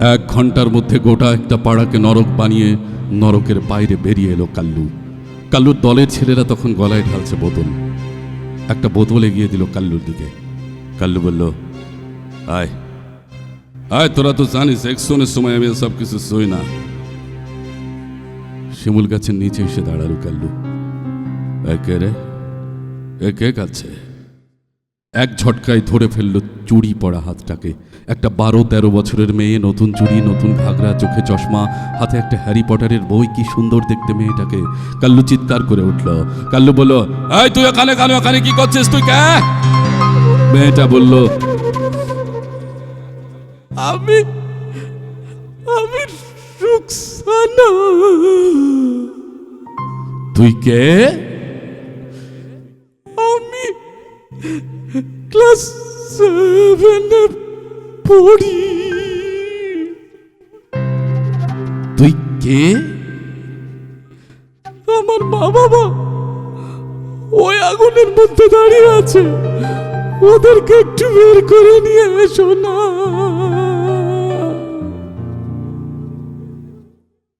এক ঘণ্টার মধ্যে গোটা একটা পাড়াকে নরক বানিয়ে নরকের বাইরে বেরিয়ে এলো কাল্লু। কাল্লুর দলের ছেলেরা তখন গলায় ঢালছে বোতল। একটা বোতল এগিয়ে দিল কাল্লুর দিকে। কাল্লু বলল, আয় আয়, তোরা তো জানিস, একশনের সময় আমি সব কিছু সই না। শিমুল গাছের নিচে এসে দাঁড়াল কাল্লু। এ কে রে, এ কে কাছে? এক ঝটকায় ধরে ফেলল চুড়ি পড়া হাতটাকে। একটা বারো তেরো বছরের মেয়ে, নতুন চুড়ি নতুন ঘাগরা, চোখে চশমা, হাতে একটা হ্যারি পটারের বই, কি সুন্দর দেখতে মেয়েটাকে। কাল্লু চিৎকার করে উঠল। কাল্লু বলল, এই, তুই এখানে কেন? এখানে কি করছিস তুই, কে? মেয়েটা বলল, আমি আমি রুকসানা। তুই কে? ক্লাস সেভেনে পড়ি তুই কে? আমার মা বাবা ওই আগুনের মধ্যে দাঁড়িয়ে আছে। ওদেরকে একটু বের করে নিয়ে এসো না।